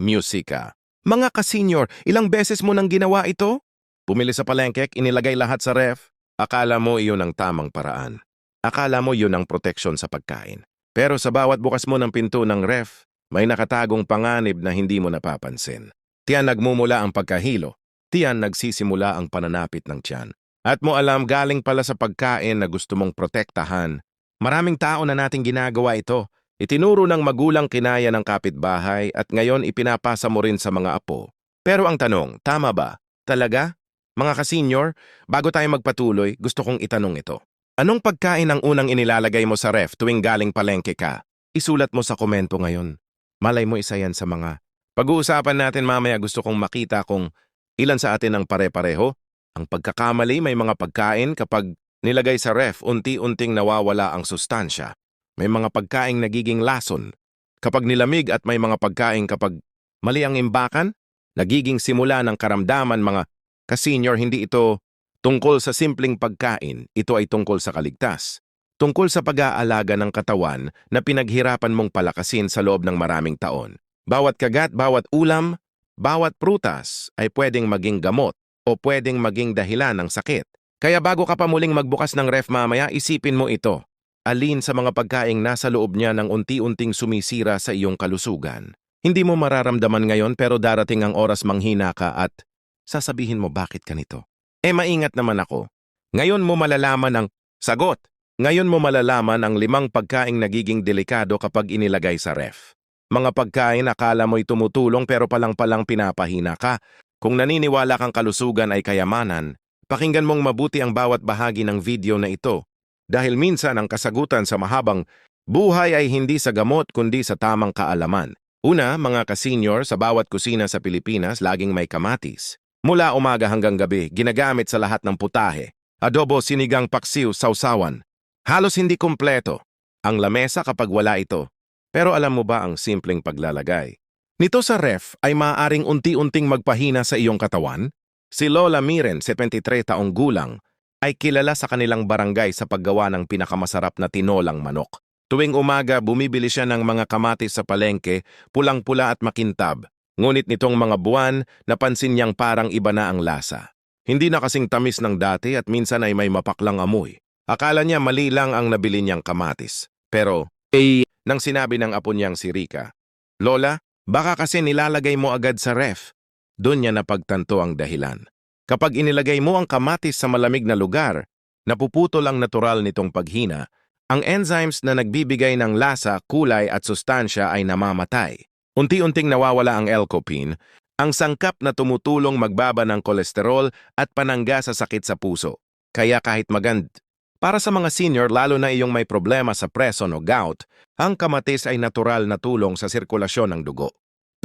musika. Mga ka-senior, ilang beses mo nang ginawa ito? Pumili sa palengke, inilagay lahat sa ref. Akala mo iyon ang tamang paraan. Akala mo yun ang proteksyon sa pagkain. Pero sa bawat bukas mo ng pinto ng ref, may nakatagong panganib na hindi mo napapansin. Tiyan nagmumula ang pagkahilo. Tiyan nagsisimula ang pananapit ng tiyan. At mo alam galing pala sa pagkain na gusto mong protektahan. Maraming tao na nating ginagawa ito. Itinuro ng magulang kinaya ng kapitbahay at ngayon ipinapasa mo rin sa mga apo. Pero ang tanong, tama ba? Talaga? Mga ka-senior, bago tayo magpatuloy, gusto kong itanong ito. Anong pagkain ang unang inilalagay mo sa ref tuwing galing palengke ka? Isulat mo sa komento ngayon. Malay mo isa yan sa mga. Pag-uusapan natin mamaya gusto kong makita kung ilan sa atin ang pare-pareho. Ang pagkakamali may mga pagkain kapag nilagay sa ref unti-unting nawawala ang sustansya. May mga pagkaing nagiging lason. Kapag nilamig at may mga pagkain kapag mali ang imbakan, nagiging simula ng karamdaman mga ka-senior hindi ito tungkol sa simpleng pagkain, ito ay tungkol sa kaligtas. Tungkol sa pag-aalaga ng katawan na pinaghirapan mong palakasin sa loob ng maraming taon. Bawat kagat, bawat ulam, bawat prutas ay pwedeng maging gamot o pwedeng maging dahilan ng sakit. Kaya bago ka pa muling magbukas ng ref mamaya, isipin mo ito. Alin sa mga pagkaing nasa loob niya ng unti-unting sumisira sa iyong kalusugan. Hindi mo mararamdaman ngayon pero darating ang oras manghina ka at sasabihin mo bakit ganito. Eh maingat naman ako. Ngayon mo malalaman ang sagot. Ngayon mo malalaman ang limang pagkaing nagiging delikado kapag inilagay sa ref. Mga pagkain akala mo'y tumutulong pero palang-palang pinapahina ka. Kung naniniwala kang kalusugan ay kayamanan, pakinggan mong mabuti ang bawat bahagi ng video na ito. Dahil minsan ang kasagutan sa mahabang buhay ay hindi sa gamot kundi sa tamang kaalaman. Una, mga ka-senior, sa bawat kusina sa Pilipinas laging may kamatis. Mula umaga hanggang gabi, ginagamit sa lahat ng putahe. Adobo, sinigang, paksiw, sausawan. Halos hindi kumpleto. Ang lamesa kapag wala ito. Pero alam mo ba ang simpleng paglalagay? Nito sa ref ay maaaring unti-unting magpahina sa iyong katawan? Si Lola Miren, 73 taong gulang, ay kilala sa kanilang barangay sa paggawa ng pinakamasarap na tinolang manok. Tuwing umaga, bumibili siya ng mga kamatis sa palengke, pulang-pula at makintab. Ngunit nitong mga buwan, napansin niyang parang iba na ang lasa. Hindi na kasing tamis ng dati at minsan ay may mapaklang amoy. Akala niya mali lang ang nabili niyang kamatis. Pero, eh, nang sinabi ng apo niyang si Rika, Lola, baka kasi nilalagay mo agad sa ref. Doon niya napagtanto ang dahilan. Kapag inilagay mo ang kamatis sa malamig na lugar, napuputol ang natural nitong paghina, ang enzymes na nagbibigay ng lasa, kulay at sustansya ay namamatay. Unti-unting nawawala ang L-copene, ang sangkap na tumutulong magbaba ng kolesterol at panangga sa sakit sa puso. Kaya kahit magand, para sa mga senior lalo na iyong may problema sa preson o gout, ang kamatis ay natural na tulong sa sirkulasyon ng dugo.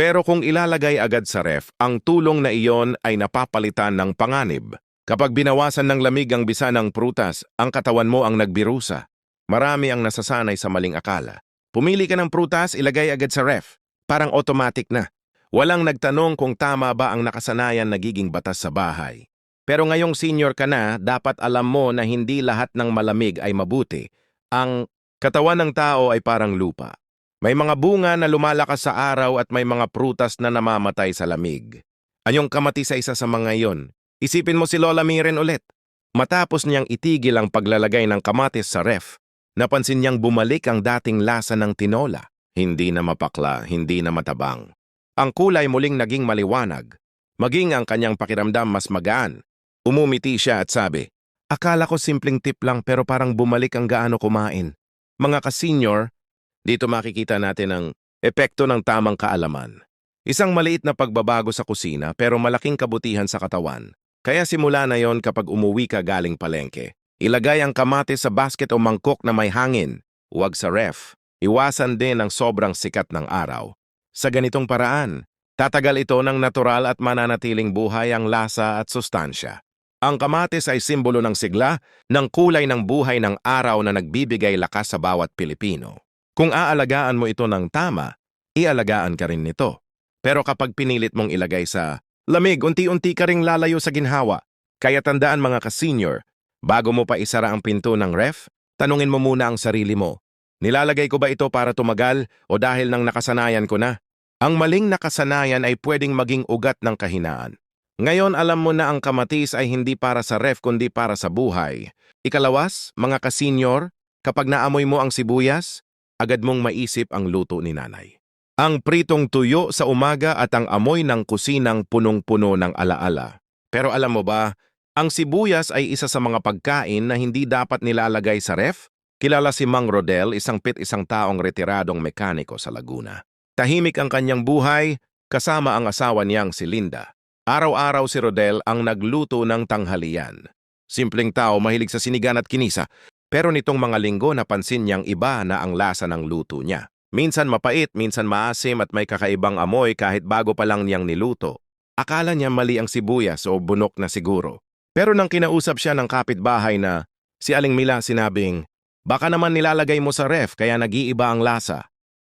Pero kung ilalagay agad sa ref, ang tulong na iyon ay napapalitan ng panganib. Kapag binawasan ng lamig ang bisa ng prutas, ang katawan mo ang nagbirusa. Marami ang nasasanay sa maling akala. Pumili ka ng prutas, ilagay agad sa ref. Parang automatic na. Walang nagtanong kung tama ba ang nakasanayan nagiging batas sa bahay. Pero ngayong senior ka na, dapat alam mo na hindi lahat ng malamig ay mabuti. Ang katawan ng tao ay parang lupa. May mga bunga na lumalakas sa araw at may mga prutas na namamatay sa lamig. Anyong kamati sa isa sa mga iyon? Isipin mo si Lola Miren ulit. Matapos niyang itigil ang paglalagay ng kamatis sa ref, napansin niyang bumalik ang dating lasa ng tinola. Hindi na mapakla, hindi na matabang. Ang kulay muling naging maliwanag. Maging ang kanyang pakiramdam mas magaan. Umumiti siya at sabi, Akala ko simpleng tip lang pero parang bumalik ang gaano kumain. Mga ka-senior, dito makikita natin ang epekto ng tamang kaalaman. Isang maliit na pagbabago sa kusina pero malaking kabutihan sa katawan. Kaya simula na yon kapag umuwi ka galing palengke. Ilagay ang kamatis sa basket o mangkok na may hangin. Huwag sa ref. Iwasan din ang sobrang sikat ng araw. Sa ganitong paraan, tatagal ito ng natural at mananatiling buhay ang lasa at sustansya. Ang kamatis ay simbolo ng sigla, ng kulay ng buhay ng araw na nagbibigay lakas sa bawat Pilipino. Kung aalagaan mo ito ng tama, ialagaan ka rin nito. Pero kapag pinilit mong ilagay sa lamig, unti-unti ka ring lalayo sa ginhawa. Kaya tandaan mga ka-senior, bago mo pa isara ang pinto ng ref, tanungin mo muna ang sarili mo. Nilalagay ko ba ito para tumagal o dahil nang nakasanayan ko na? Ang maling nakasanayan ay pwedeng maging ugat ng kahinaan. Ngayon alam mo na ang kamatis ay hindi para sa ref kundi para sa buhay. Ikalawas, mga kasenyor, kapag naamoy mo ang sibuyas, agad mong maisip ang luto ni nanay. Ang pritong tuyo sa umaga at ang amoy ng kusinang punong-puno ng alaala. Pero alam mo ba, ang sibuyas ay isa sa mga pagkain na hindi dapat nilalagay sa ref? Kilala si Mang Rodel, isang pit isang taong retiradong mekaniko sa Laguna. Tahimik ang kanyang buhay, kasama ang asawa niyang si Linda. Araw-araw si Rodel ang nagluto ng tanghalian. Simpleng tao mahilig sa sinigan at kinisa, pero nitong mga linggo napansin niyang iba na ang lasa ng luto niya. Minsan mapait, minsan maasim at may kakaibang amoy kahit bago pa lang niyang niluto. Akala niya mali ang sibuyas o bunok na siguro. Pero nang kinausap siya ng kapitbahay na si Aling Mila sinabing, baka naman nilalagay mo sa ref kaya nag-iiba ang lasa.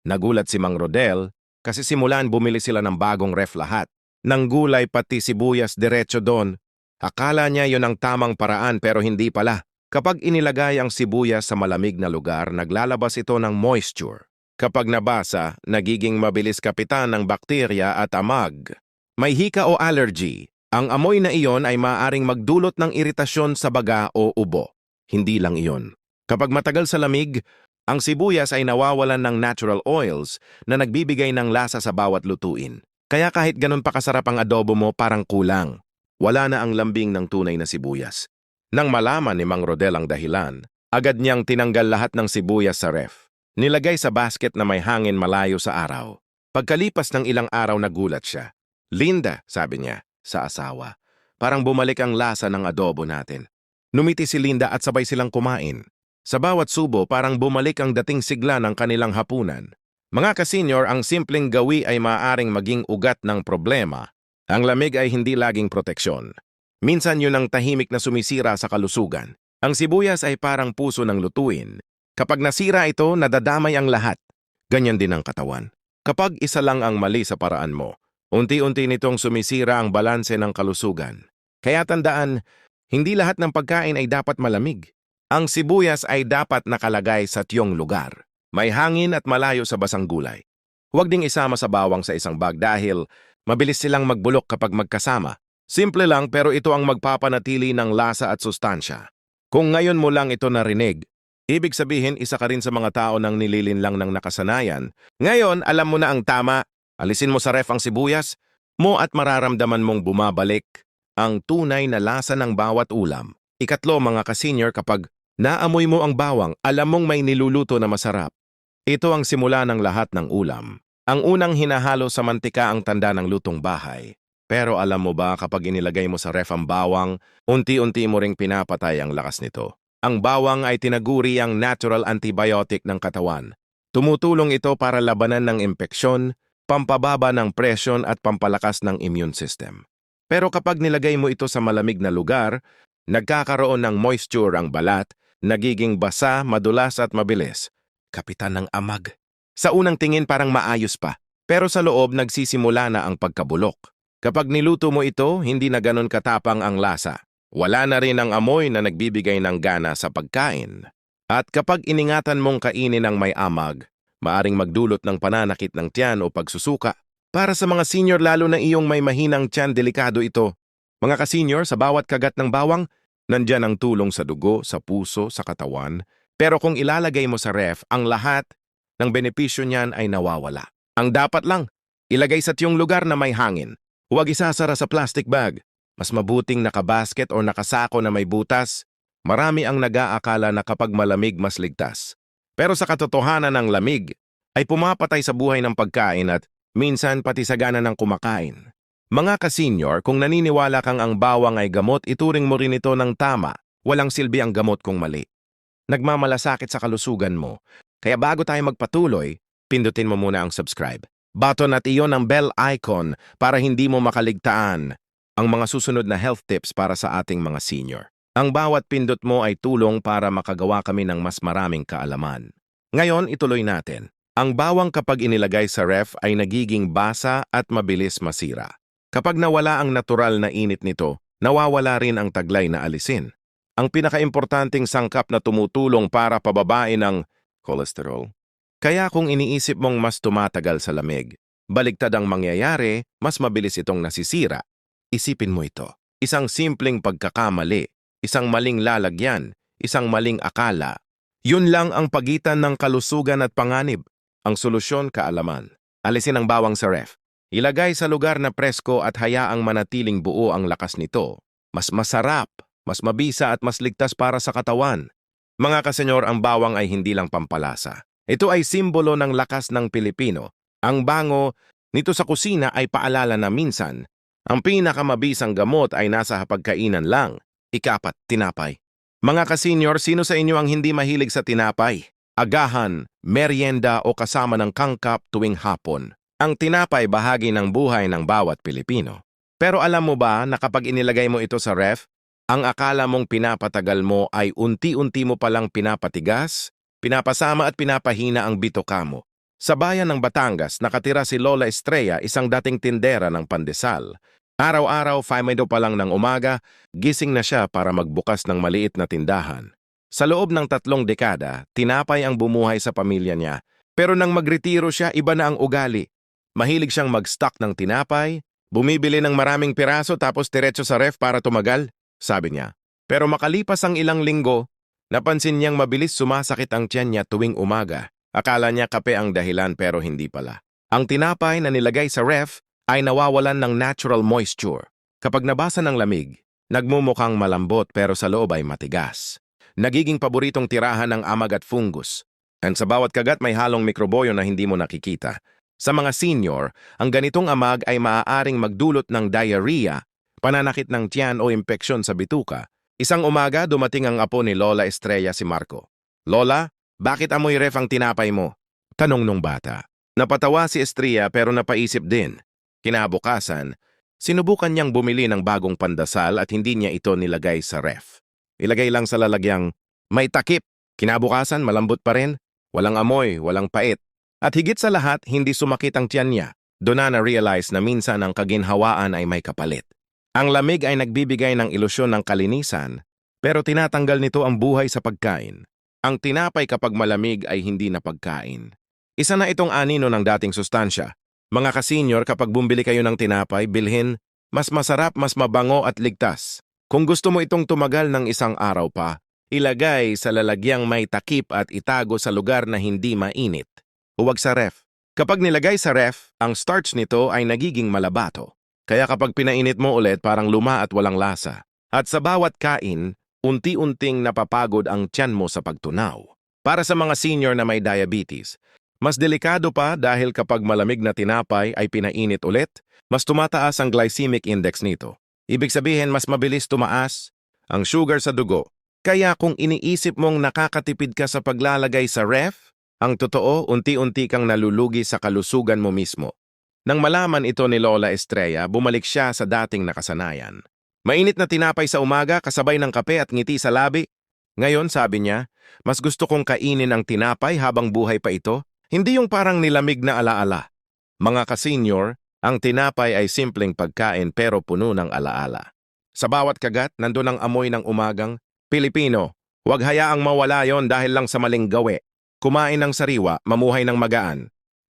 Nagulat si Mang Rodel kasi simulan bumili sila ng bagong ref lahat. Nang gulay pati sibuyas diretso doon. Akala niya yon ang tamang paraan pero hindi pala. Kapag inilagay ang sibuyas sa malamig na lugar, naglalabas ito ng moisture. Kapag nabasa, nagiging mabilis kapitan ng bakterya at amag. May hika o allergy. Ang amoy na iyon ay maaaring magdulot ng iritasyon sa baga o ubo. Hindi lang iyon. Kapag matagal sa lamig, ang sibuyas ay nawawalan ng natural oils na nagbibigay ng lasa sa bawat lutuin. Kaya kahit ganun pa kasarap ang adobo mo, parang kulang. Wala na ang lambing ng tunay na sibuyas. Nang malaman ni Mang Rodel ang dahilan, agad niyang tinanggal lahat ng sibuyas sa ref. Nilagay sa basket na may hangin malayo sa araw. Pagkalipas ng ilang araw nagulat siya. Linda, sabi niya, sa asawa. Parang bumalik ang lasa ng adobo natin. Numiti si Linda at sabay silang kumain. Sa bawat subo, parang bumalik ang dating sigla ng kanilang hapunan. Mga kasenyor, ang simpleng gawi ay maaaring maging ugat ng problema. Ang lamig ay hindi laging proteksyon. Minsan yun ang tahimik na sumisira sa kalusugan. Ang sibuyas ay parang puso ng lutuin. Kapag nasira ito, nadadamay ang lahat. Ganyan din ang katawan. Kapag isa lang ang mali sa paraan mo, unti-unti nitong sumisira ang balanse ng kalusugan. Kaya tandaan, hindi lahat ng pagkain ay dapat malamig. Ang sibuyas ay dapat nakalagay sa tiyong lugar. May hangin at malayo sa basang gulay. Huwag ding isama sa bawang sa isang bag dahil mabilis silang magbulok kapag magkasama. Simple lang pero ito ang magpapanatili ng lasa at sustansya. Kung ngayon mo lang ito narinig, ibig sabihin isa ka rin sa mga tao nang nililin lang ng nakasanayan. Ngayon, alam mo na ang tama. Alisin mo sa ref ang sibuyas mo at mararamdaman mong bumabalik ang tunay na lasa ng bawat ulam. Ikatlo mga kasenyor kapag naamoy mo ang bawang, alam mong may niluluto na masarap. Ito ang simula ng lahat ng ulam. Ang unang hinahalo sa mantika ang tanda ng lutong bahay. Pero alam mo ba kapag inilagay mo sa ref ang bawang, unti-unti mo ring pinapatay ang lakas nito. Ang bawang ay tinaguri ang natural antibiotic ng katawan. Tumutulong ito para labanan ng impeksyon, pampababa ng presyon at pampalakas ng immune system. Pero kapag nilagay mo ito sa malamig na lugar, nagkakaroon ng moisture ang balat, nagiging basa, madulas at mabilis. Kapitan ng amag. Sa unang tingin parang maayos pa, pero sa loob nagsisimula na ang pagkabulok. Kapag niluto mo ito, hindi na ganon katapang ang lasa. Wala na rin ang amoy na nagbibigay ng gana sa pagkain. At kapag iningatan mong kainin ng may amag, maaring magdulot ng pananakit ng tiyan o pagsusuka. Para sa mga senior lalo na iyong may mahinang tiyan, delikado ito. Mga ka-senior, sa bawat kagat ng bawang, nandyan ang tulong sa dugo, sa puso, sa katawan. Pero kung ilalagay mo sa ref, ang lahat ng benepisyo niyan ay nawawala. Ang dapat lang, ilagay sa tiyong lugar na may hangin. Huwag isasara sa plastic bag. Mas mabuting nakabasket o nakasako na may butas. Marami ang nag-aakala na kapag malamig mas ligtas. Pero sa katotohanan ng lamig, ay pumapatay sa buhay ng pagkain at minsan pati sa gana ng kumakain. Mga ka-senior, kung naniniwala kang ang bawang ay gamot, ituring mo rin ito ng tama. Walang silbi ang gamot kung mali. Nagmamalasakit sa kalusugan mo. Kaya bago tayo magpatuloy, pindutin mo muna ang subscribe button at iyon ang bell icon para hindi mo makaligtaan ang mga susunod na health tips para sa ating mga senior. Ang bawat pindot mo ay tulong para makagawa kami ng mas maraming kaalaman. Ngayon, ituloy natin. Ang bawang kapag inilagay sa ref ay nagiging basa at mabilis masira. Kapag nawala ang natural na init nito, nawawala rin ang taglay na alisin. Ang pinakaimportanteng sangkap na tumutulong para pababain ang cholesterol, kaya kung iniisip mong mas tumatagal sa lamig, baliktad ang mangyayari, mas mabilis itong nasisira. Isipin mo ito. Isang simpleng pagkakamali, isang maling lalagyan, isang maling akala. Yun lang ang pagitan ng kalusugan at panganib. Ang solusyon, kaalaman. Alisin ang bawang sa ref. Ilagay sa lugar na presko at hayaang manatiling buo ang lakas nito. Mas masarap, mas mabisa at mas ligtas para sa katawan. Mga kasenyor, ang bawang ay hindi lang pampalasa. Ito ay simbolo ng lakas ng Pilipino. Ang bango nito sa kusina ay paalala na minsan, ang pinakamabisang gamot ay nasa hapagkainan lang. Ikapat, tinapay. Mga kasenyor, sino sa inyo ang hindi mahilig sa tinapay? Agahan, merienda o kasama ng kangkap tuwing hapon. Ang tinapay bahagi ng buhay ng bawat Pilipino. Pero alam mo ba na kapag inilagay mo ito sa ref, ang akala mong pinapatagal mo ay unti-unti mo palang pinapatigas, pinapasama at pinapahina ang bitoka mo. Sa bayan ng Batangas, nakatira si Lola Estrella, isang dating tindera ng pandesal. Araw-araw, 5 pa lang ng umaga, gising na siya para magbukas ng maliit na tindahan. Sa loob ng tatlong dekada, tinapay ang bumuhay sa pamilya niya. Pero nang magretiro siya, iba na ang ugali. Mahilig siyang mag-stock ng tinapay, bumibili ng maraming piraso tapos diretso sa ref para tumagal, sabi niya. Pero makalipas ang ilang linggo, napansin niyang mabilis sumasakit ang tiyan niya tuwing umaga. Akala niya kape ang dahilan pero hindi pala. Ang tinapay na nilagay sa ref ay nawawalan ng natural moisture. Kapag nabasa ng lamig, nagmumukhang malambot pero sa loob ay matigas. Nagiging paboritong tirahan ng amag at fungus. And sa bawat kagat may halong mikroboyo na hindi mo nakikita. Sa mga senior, ang ganitong amag ay maaaring magdulot ng diarrhea, pananakit ng tiyan o impeksyon sa bituka. Isang umaga, dumating ang apo ni Lola Estrella si Marco. Lola, bakit amoy ref ang tinapay mo? Tanong nung bata. Napatawa si Estrella pero napaisip din. Kinabukasan, sinubukan niyang bumili ng bagong pandasal at hindi niya ito nilagay sa ref. Ilagay lang sa lalagyang, may takip. Kinabukasan, malambot pa rin. Walang amoy, walang pait. At higit sa lahat, hindi sumakit ang tiyan niya. Doon na na-realize na minsan ang kaginhawaan ay may kapalit. Ang lamig ay nagbibigay ng ilusyon ng kalinisan, pero tinatanggal nito ang buhay sa pagkain. Ang tinapay kapag malamig ay hindi na pagkain. Isa na itong anino ng dating sustansya. Mga kasenyor, kapag bumili kayo ng tinapay, bilhin, mas masarap, mas mabango at ligtas. Kung gusto mo itong tumagal ng isang araw pa, ilagay sa lalagyang may takip at itago sa lugar na hindi mainit. Huwag sa ref. Kapag nilagay sa ref, ang starch nito ay nagiging malabato. Kaya kapag pinainit mo ulit, parang luma at walang lasa. At sa bawat kain, unti-unting napapagod ang tiyan mo sa pagtunaw. Para sa mga senior na may diabetes, mas delikado pa dahil kapag malamig na tinapay ay pinainit ulit, mas tumataas ang glycemic index nito. Ibig sabihin mas mabilis tumaas ang sugar sa dugo. Kaya kung iniisip mong nakakatipid ka sa paglalagay sa ref, ang totoo unti-unti kang nalulugi sa kalusugan mo mismo. Nang malaman ito ni Lola Estrella, bumalik siya sa dating nakasanayan. Mainit na tinapay sa umaga kasabay ng kape at ngiti sa labi. Ngayon, sabi niya, mas gusto kong kainin ang tinapay habang buhay pa ito hindi yung parang nilamig na alaala. Mga ka-senior, ang tinapay ay simpleng pagkain pero puno ng alaala. Sa bawat kagat, nandun ang amoy ng umagang, Pilipino, huwag hayaang mawala yon dahil lang sa maling gawe. Kumain ng sariwa, mamuhay ng magaan.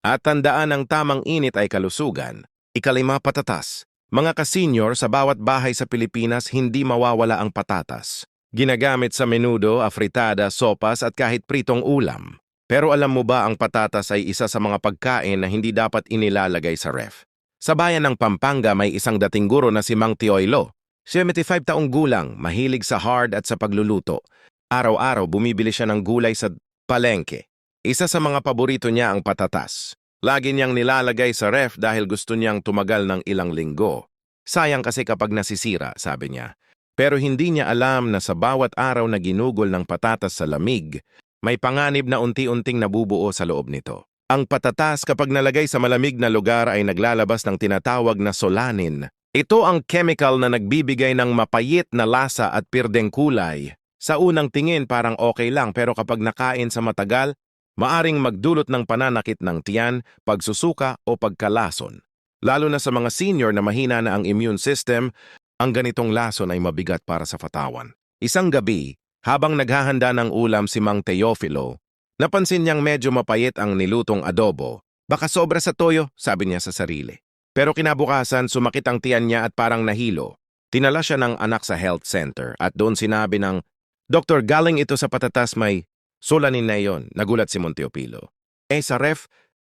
At tandaan ang tamang init ay kalusugan. Ikalima patatas. Mga ka-senior, sa bawat bahay sa Pilipinas, hindi mawawala ang patatas. Ginagamit sa menudo, afritada, sopas at kahit pritong ulam. Pero alam mo ba ang patatas ay isa sa mga pagkain na hindi dapat inilalagay sa ref? Sa bayan ng Pampanga may isang dating guro na si Mang Tioylo. 75 taong gulang, mahilig sa hard at sa pagluluto. Araw-araw bumibili siya ng gulay sa palengke. Isa sa mga paborito niya ang patatas. Lagi niyang nilalagay sa ref dahil gusto niyang tumagal ng ilang linggo. Sayang kasi kapag nasisira, sabi niya. Pero hindi niya alam na sa bawat araw na ginugol ng patatas sa lamig, may panganib na unti-unting nabubuo sa loob nito. Ang patatas kapag nalagay sa malamig na lugar ay naglalabas ng tinatawag na solanin. Ito ang chemical na nagbibigay ng mapayit na lasa at pirdeng kulay. Sa unang tingin parang okay lang pero kapag nakain sa matagal, maaring magdulot ng pananakit ng tiyan, pagsusuka o pagkalason. Lalo na sa mga senior na mahina na ang immune system, ang ganitong lason ay mabigat para sa fatawan. Isang gabi, habang naghahanda ng ulam si Mang Teofilo, napansin niyang medyo mapayit ang nilutong adobo. Baka sobra sa toyo, sabi niya sa sarili. Pero kinabukasan, sumakit ang tiyan niya at parang nahilo. Tinala siya ng anak sa health center at doon sinabi ng, Doktor, galing ito sa patatas may sulanin na iyon, nagulat si Monteopilo. Eh sa ref,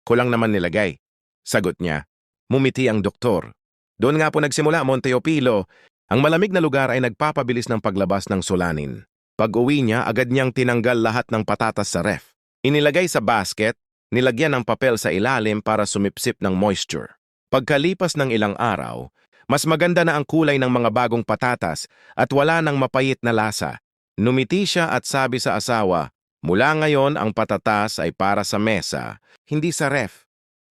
kulang naman nilagay. Sagot niya, mumiti ang doktor. Doon nga po nagsimula, Monteopilo. Ang malamig na lugar ay nagpapabilis ng paglabas ng sulanin. Pag uwi niya, agad niyang tinanggal lahat ng patatas sa ref. Inilagay sa basket, nilagyan ng papel sa ilalim para sumipsip ng moisture. Pagkalipas ng ilang araw, mas maganda na ang kulay ng mga bagong patatas at wala nang mapayit na lasa. Numiti siya at sabi sa asawa, mula ngayon ang patatas ay para sa mesa, hindi sa ref.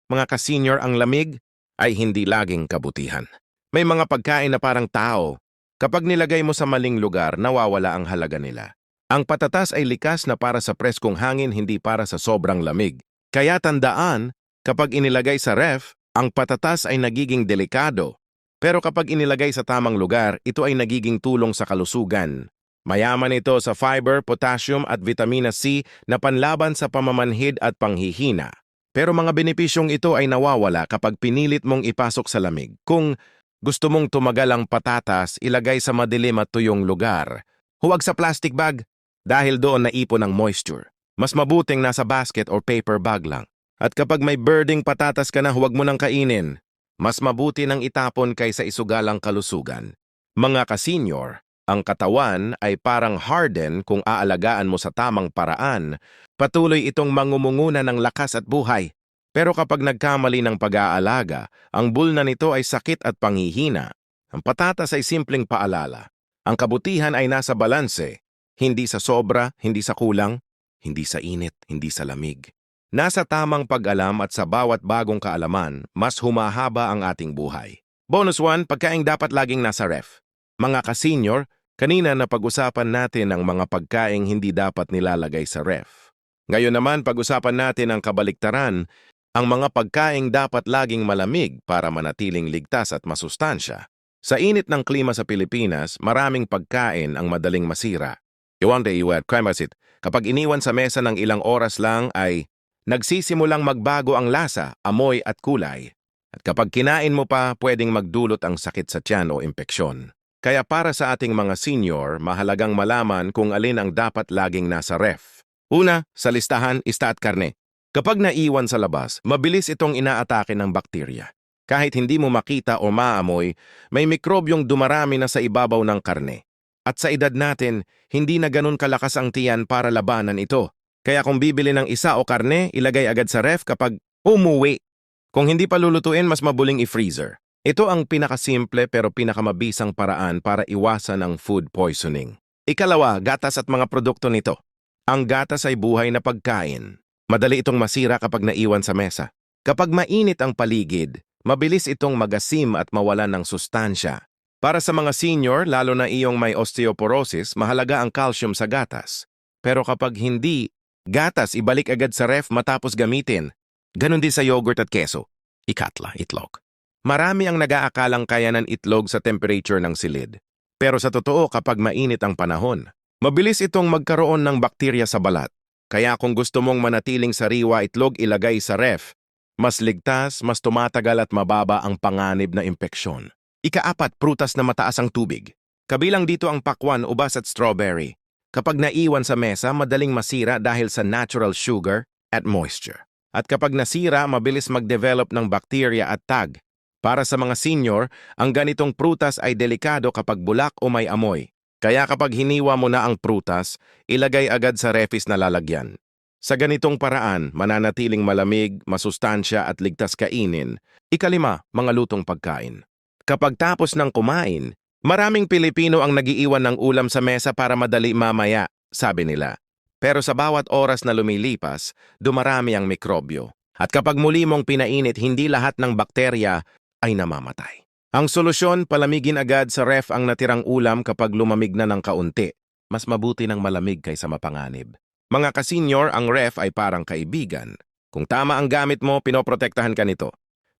Mga ka-senior ang lamig ay hindi laging kabutihan. May mga pagkain na parang tao. Kapag nilagay mo sa maling lugar, nawawala ang halaga nila. Ang patatas ay likas na para sa preskong hangin, hindi para sa sobrang lamig. Kaya tandaan, kapag inilagay sa ref, ang patatas ay nagiging delikado. Pero kapag inilagay sa tamang lugar, ito ay nagiging tulong sa kalusugan. Mayaman ito sa fiber, potassium at vitamina C na panlaban sa pamamanhid at panghihina. Pero mga benepisyong ito ay nawawala kapag pinilit mong ipasok sa lamig. Kung gusto mong tumagal ang patatas, ilagay sa madilim at tuyong lugar. Huwag sa plastic bag dahil doon naipon ang moisture. Mas mabuting nasa basket or paper bag lang. At kapag may birding patatas ka na, huwag mo nang kainin. Mas mabuti nang itapon kaysa isugalang kalusugan. Mga ka-senior, ang katawan ay parang harden kung aalagaan mo sa tamang paraan. Patuloy itong mangumunguna ng lakas at buhay. Pero kapag nagkamali ng pag-aalaga, ang bulna nito ay sakit at panghihina. Ang patatas ay simpleng paalala. Ang kabutihan ay nasa balanse, hindi sa sobra, hindi sa kulang, hindi sa init, hindi sa lamig. Nasa tamang pag-alam at sa bawat bagong kaalaman, mas humahaba ang ating buhay. Bonus 1, pagkaing dapat laging nasa ref. Mga ka-senior, kanina na pag-usapan natin ang mga pagkaing hindi dapat nilalagay sa ref. Ngayon naman pag-usapan natin ang kabaliktaran, ang mga pagkaing dapat laging malamig para manatiling ligtas at masustansya. Sa init ng klima sa Pilipinas, maraming pagkain ang madaling masira. Iwande iwat kremasit, kapag iniwan sa mesa ng ilang oras lang ay nagsisimulang magbago ang lasa, amoy at kulay. At kapag kinain mo pa, pwedeng magdulot ang sakit sa tiyan o impeksyon. Kaya para sa ating mga senior, mahalagang malaman kung alin ang dapat laging nasa ref. Una, sa listahan, ista karne. Kapag naiwan sa labas, mabilis itong inaatake ng bakterya. Kahit hindi mo makita o maamoy, may mikrobyong dumarami na sa ibabaw ng karne. At sa edad natin, hindi na ganun kalakas ang tiyan para labanan ito. Kaya kung bibili ng isa o karne, ilagay agad sa ref kapag umuwi. Kung hindi pa lulutuin, mas mabuling i-freezer. Ito ang pinakasimple pero pinakamabisang paraan para iwasan ang food poisoning. Ikalawa, gatas at mga produkto nito. Ang gatas ay buhay na pagkain. Madali itong masira kapag naiwan sa mesa. Kapag mainit ang paligid, mabilis itong magasim at mawalan ng sustansya. Para sa mga senior, lalo na iyong may osteoporosis, mahalaga ang calcium sa gatas. Pero kapag hindi, gatas ibalik agad sa ref matapos gamitin. Ganon din sa yogurt at keso. Ikatla, itlog. Marami ang nag-aakalang kaya ng itlog sa temperature ng silid. Pero sa totoo kapag mainit ang panahon, mabilis itong magkaroon ng bakterya sa balat. Kaya kung gusto mong manatiling sariwa itlog ilagay sa ref, mas ligtas, mas tumatagal at mababa ang panganib na impeksyon. Ikaapat, prutas na mataas ang tubig. Kabilang dito ang pakwan, ubas at strawberry. Kapag naiwan sa mesa, madaling masira dahil sa natural sugar at moisture. At kapag nasira, mabilis mag-develop ng bakterya at tag. Para sa mga senior, ang ganitong prutas ay delikado kapag bulak o may amoy. Kaya kapag hiniwa mo na ang prutas, ilagay agad sa refis na lalagyan. Sa ganitong paraan, mananatiling malamig, masustansya at ligtas kainin. Ikalima, mga lutong pagkain. Kapag tapos ng kumain, maraming Pilipino ang nagiiwan ng ulam sa mesa para madali mamaya, sabi nila. Pero sa bawat oras na lumilipas, dumarami ang mikrobyo. At kapag muli mong pinainit, hindi lahat ng bakterya ay namamatay. Ang solusyon, palamigin agad sa ref ang natirang ulam kapag lumamig na ng kaunti. Mas mabuti ng malamig kaysa mapanganib. Mga kasenyor, ang ref ay parang kaibigan. Kung tama ang gamit mo, pinoprotektahan ka nito.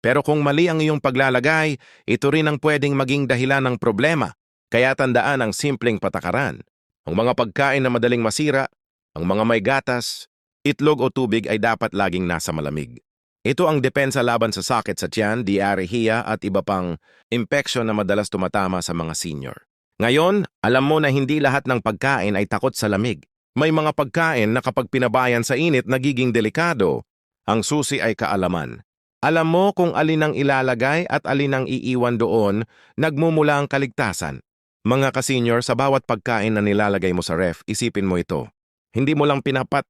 Pero kung mali ang iyong paglalagay, ito rin ang pwedeng maging dahilan ng problema. Kaya tandaan ang simpleng patakaran. Ang mga pagkain na madaling masira, ang mga may gatas, itlog o tubig ay dapat laging nasa malamig. Ito ang depensa laban sa sakit sa tiyan, diarrhea at iba pang impeksyon na madalas tumatama sa mga senior. Ngayon, alam mo na hindi lahat ng pagkain ay takot sa lamig. May mga pagkain na kapag pinabayan sa init nagiging delikado. Ang susi ay kaalaman. Alam mo kung alin ang ilalagay at alin ang iiwan doon, nagmumula ang kaligtasan. Mga kasenyor, sa bawat pagkain na nilalagay mo sa ref, isipin mo ito. Hindi mo lang pinapat